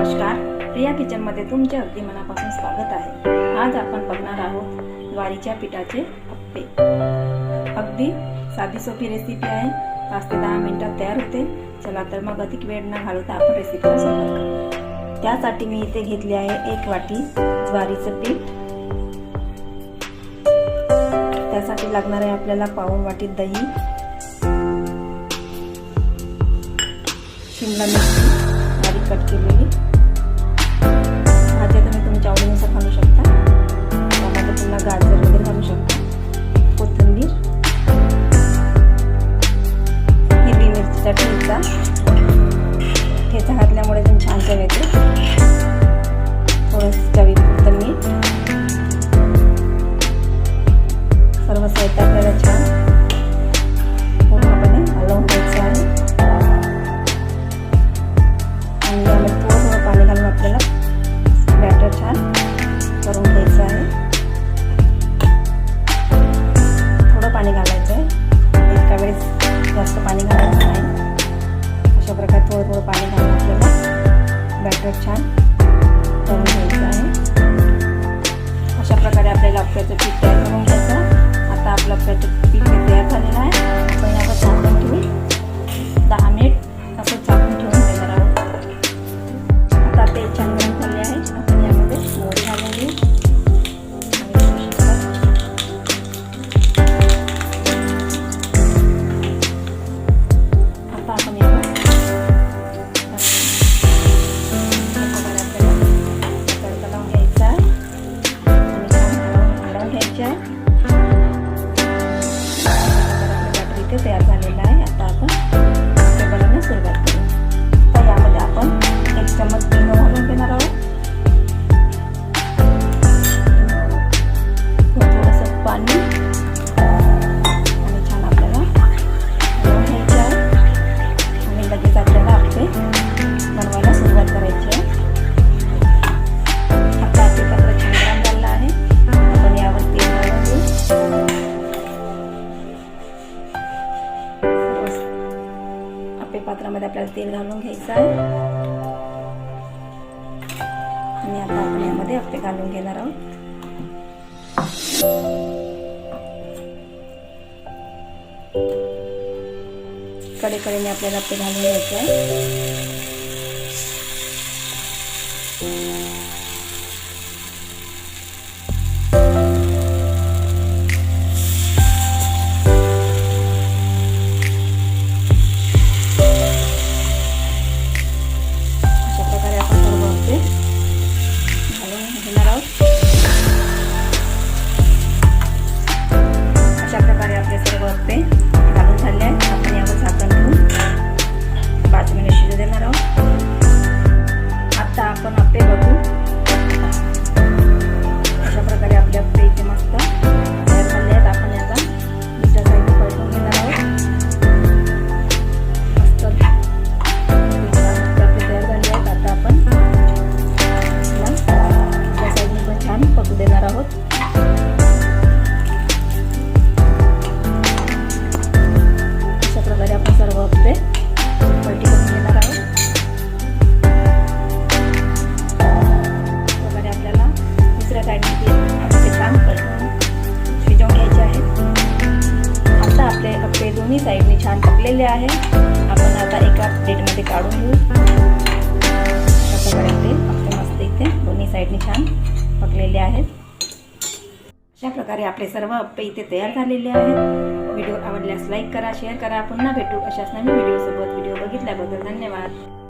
नमस्कार. प्रिया किचनमध्ये तुमचे अगदी मनापासून स्वागत आहे. आज आपण बघणार आहोत ज्वारीच्या पिठाचे अप्पे अगदी साधी सोपी रेसिपी आहे. पाच ते दहा मिनिटात तयार होते. चला तर मग अधिक वेळ न घालवता आपण रेसिपीला सुरुवात करू. त्यासाठी मी इथे घेतले आहे एक वाटी ज्वारीचं पीठ. त्यासाठी लागणार आहे आपल्याला पाऊण वाटी दही. शिमला मिरची बारीक कट केलेली. आपल्याला छान करून घ्यायचं आहे. अशा प्रकारे आपल्याला अप्प्याचं पीठ तयार करून घ्यायचं आता आपलं अप्प्याचं पीठ तयार झालेलं आहे. आपण यावर ठेवून दहा मिनिट बॅटर इथे तयार झालेला आहे आपे पात्रामध्ये आपल्याला तेल घालून घ्यायचं आहे. आणि आता आपण यामध्ये आपले घालून घेणार आहोत. कडेकडेने आपल्याला आपे घालून घ्यायचे आहे. आहोत. अशा प्रकारे आपण सर्व आपले पलटी करून घेणार आहोत. प्रकारे आपल्याला दुसऱ्या साईडने आपले काम पलटून शिजवून घ्यायचे आहेत. आता आपले हप्ते दोन्ही साईडने छान टाकलेले आहे प्रकारे आपले सर्व अप्पे इथे तयार झालेले आहेत. व्हिडिओ आवडल्यास लाईक करा शेअर करा. पुन्हा भेटू अशाच नवीन व्हिडिओसोबत. व्हिडिओ बघितल्याबद्दल धन्यवाद.